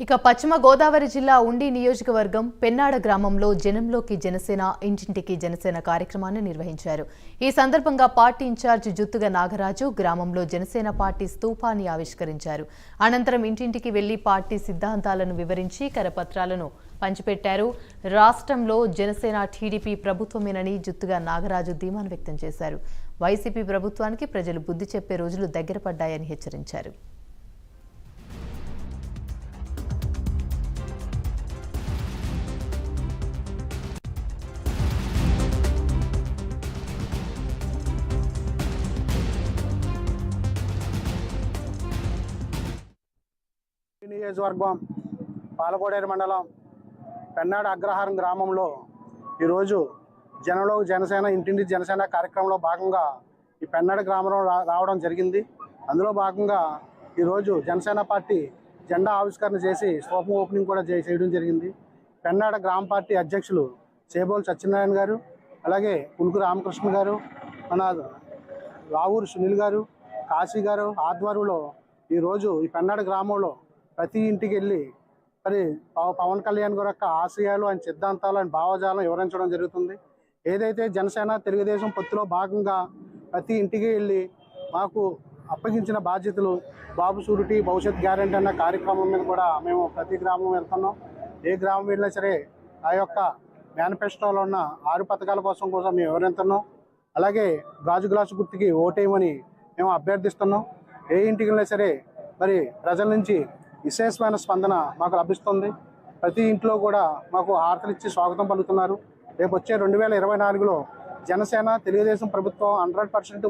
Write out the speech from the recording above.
ఇక పశ్చిమ గోదావరి జిల్లా ఉండి నియోజకవర్గం పెన్నాడ గ్రామంలో జనంలోకి జనసేన ఇంటింటికి జనసేన కార్యక్రమాన్ని నిర్వహించారు. ఈ సందర్భంగా పార్టీ ఇన్ఛార్జ్ జుత్తుగా నాగరాజు గ్రామంలో జనసేన పార్టీ స్తూపాన్ని ఆవిష్కరించారు. అనంతరం ఇంటింటికి వెళ్ళి పార్టీ సిద్ధాంతాలను వివరించి కరపత్రాలను పంచిపెట్టారు. రాష్ట్రంలో జనసేన టీడీపీ ప్రభుత్వమేనని జుత్తుగా నాగరాజు ధీమాను వ్యక్తం చేశారు. వైసీపీ ప్రభుత్వానికి ప్రజలు బుద్ధి చెప్పే రోజులు దగ్గర పడ్డాయని హెచ్చరించారు. నియోజకవర్గం పాలకోడేరు మండలం పెన్నాడ అగ్రహారం గ్రామంలో ఈరోజు జనంలో జనసేన ఇంటింటి జనసేన కార్యక్రమంలో భాగంగా ఈ పెన్నాడ గ్రామంలో రావడం జరిగింది. అందులో భాగంగా ఈరోజు జనసేన పార్టీ జెండా ఆవిష్కరణ చేసి స్తూపం ఓపెనింగ్ కూడా చే- చేయడం జరిగింది. పెన్నాడ గ్రామ పార్టీ అధ్యక్షులు చేబోలు సత్యనారాయణ గారు అలాగే పులుకు రామకృష్ణ గారు మన రావూరు సునీల్ గారు కాశీ గారు ఆధ్వర్యంలో ఈరోజు ఈ పెన్నాడ గ్రామంలో ప్రతి ఇంటికి వెళ్ళి మరి పవన్ కళ్యాణ్ గారి యొక్క ఆశయాలు ఆయన సిద్ధాంతాలు ఆయన భావజాలం వివరించడం జరుగుతుంది. ఏదైతే జనసేన తెలుగుదేశం పొత్తులో భాగంగా ప్రతి ఇంటికి వెళ్ళి మాకు అప్పగించిన బాధ్యతలు బాబు సూరిటీ భవిష్యత్ గ్యారెంటీ అన్న కార్యక్రమం మీద కూడా మేము ప్రతి గ్రామం వెళ్తున్నాం. ఏ గ్రామం వెళ్ళినా సరే ఆ యొక్క మేనిఫెస్టోలో ఉన్న ఆరు పథకాల కోసం కోసం మేము వివరిస్తున్నాం. అలాగే గాజు గ్లాసు గుర్తుకి ఓటేయమని మేము అభ్యర్థిస్తున్నాం. ఏ ఇంటికి వెళ్ళినా సరే మరి ప్రజల నుంచి విశేషమైన స్పందన మాకు లభిస్తుంది. ప్రతి ఇంట్లో కూడా మాకు ఆర్తలిచ్చి ఇచ్చి స్వాగతం పలుకుతున్నారు. రేపు వచ్చే రెండు వేల ఇరవై నాలుగులో జనసేన తెలుగుదేశం ప్రభుత్వం హండ్రెడ్ పర్సెంట్